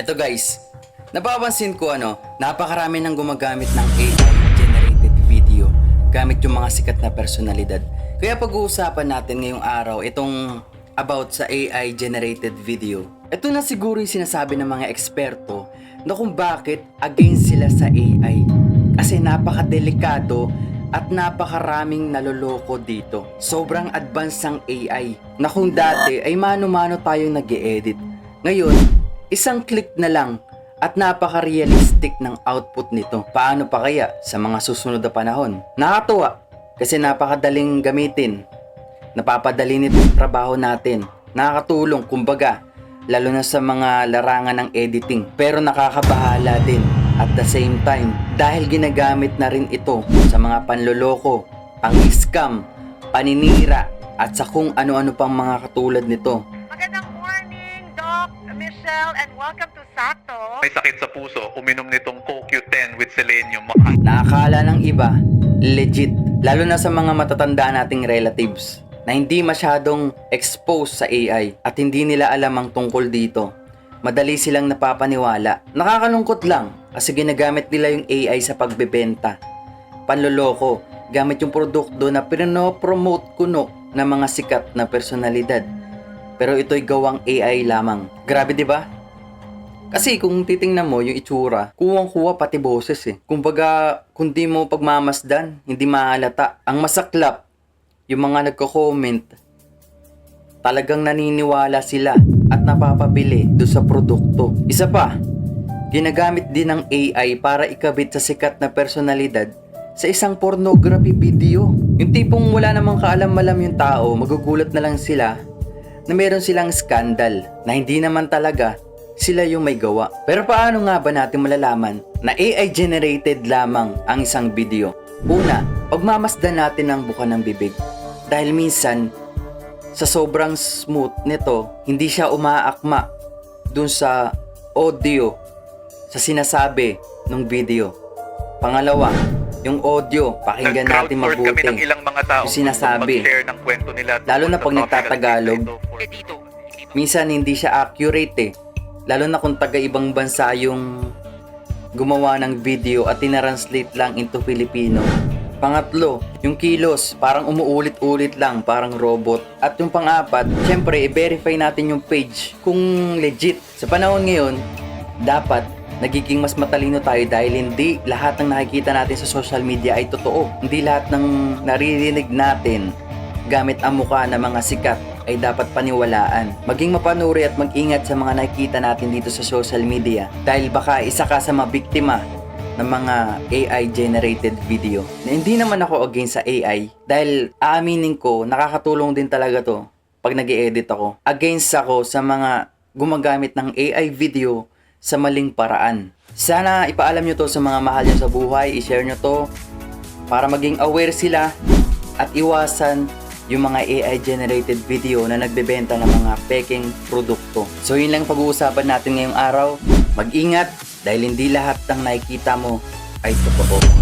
Eto guys, napapansin ko ano, napakarami nang gumagamit ng AI generated video gamit yung mga sikat na personalidad. Kaya pag-uusapan natin ngayong araw itong about sa AI generated video. Ito na siguro yung sinasabi ng mga eksperto na kung bakit against sila sa AI. Kasi napakadelikado at napakaraming naloloko dito. Sobrang advanced ang AI na kung dati ay mano-mano tayong nag edit Ngayon, isang click na lang at napaka-realistic ng output nito. Paano pa kaya sa mga susunod na panahon? Nakatuwa kasi napakadaling gamitin. Napapadali nito yung trabaho natin. Nakakatulong kumbaga lalo na sa mga larangan ng editing. Pero nakakabahala din at the same time dahil ginagamit na rin ito sa mga panloloko, pang-scam, paninira at sa kung ano-ano pang mga katulad nito. Sakto. may sakit sa puso, uminom nitong CoQ10 with selenium. Nakakala ng iba, legit. Lalo na sa mga matatanda nating relatives na hindi masyadong exposed sa AI at hindi nila alam ang tungkol dito. Madali silang napapaniwala. Nakakalungkot lang kasi ginagamit nila yung AI sa pagbebenta. Panloloko, gamit yung produkto na pinano-promote kuno ng mga sikat na personalidad. Pero ito'y gawang AI lamang. Grabe 'di ba? Kasi kung titingnan mo yung itsura, kuwang-kuwa pati boses eh. Kumbaga, kung di mo pagmamasdan, hindi mahalata. Ang masaklap, yung mga nagko-comment, talagang naniniwala sila at napapabili do sa produkto. Isa pa, ginagamit din ng AI para ikabit sa sikat na personalidad sa isang pornography video. Yung tipong wala namang kaalam-alam yung tao, magugulat na lang sila na meron silang skandal na hindi naman talaga sila yung may gawa. Pero paano nga ba natin malalaman na AI generated lamang ang isang video? Una, pagmamasdan natin ang buka ng bibig. Dahil minsan, sa sobrang smooth nito, hindi siya umaakma dun sa audio, sa sinasabi ng video. Pangalawa, yung audio, pakinggan natin Nag-crowdsource kami mabuti. ng ilang mga tao Yung sinasabi. ng kwento nila. Lalo na pag nagtatagalog. minsan hindi siya accurate eh. Lalo na kung taga ibang bansa yung gumawa ng video at tinranslate lang into Filipino. Pangatlo, yung kilos, parang umuulit-ulit lang, parang robot. At yung pang-apat, syempre, i-verify natin yung page kung legit. Sa panahon ngayon, dapat nagiging mas matalino tayo dahil hindi lahat ng nakikita natin sa social media ay totoo. Hindi lahat ng naririnig natin gamit ang mukha ng mga sikat ay dapat paniwalaan. Maging mapanuri at mag-ingat sa mga nakikita natin dito sa social media dahil baka isa ka sa mga biktima ng mga AI generated video. Na hindi naman ako against sa AI dahil aaminin ko nakakatulong din talaga to pag nag edit ako. Against ako sa mga gumagamit ng AI video sa maling paraan. Sana ipaalam nyo to sa mga mahal nyo sa buhay, i-share nyo to para maging aware sila at iwasan yung mga AI generated video na nagbebenta ng mga peking produkto. So yun lang pag-uusapan natin ngayong araw. Mag-ingat dahil hindi lahat ng nakikita mo ay totoo.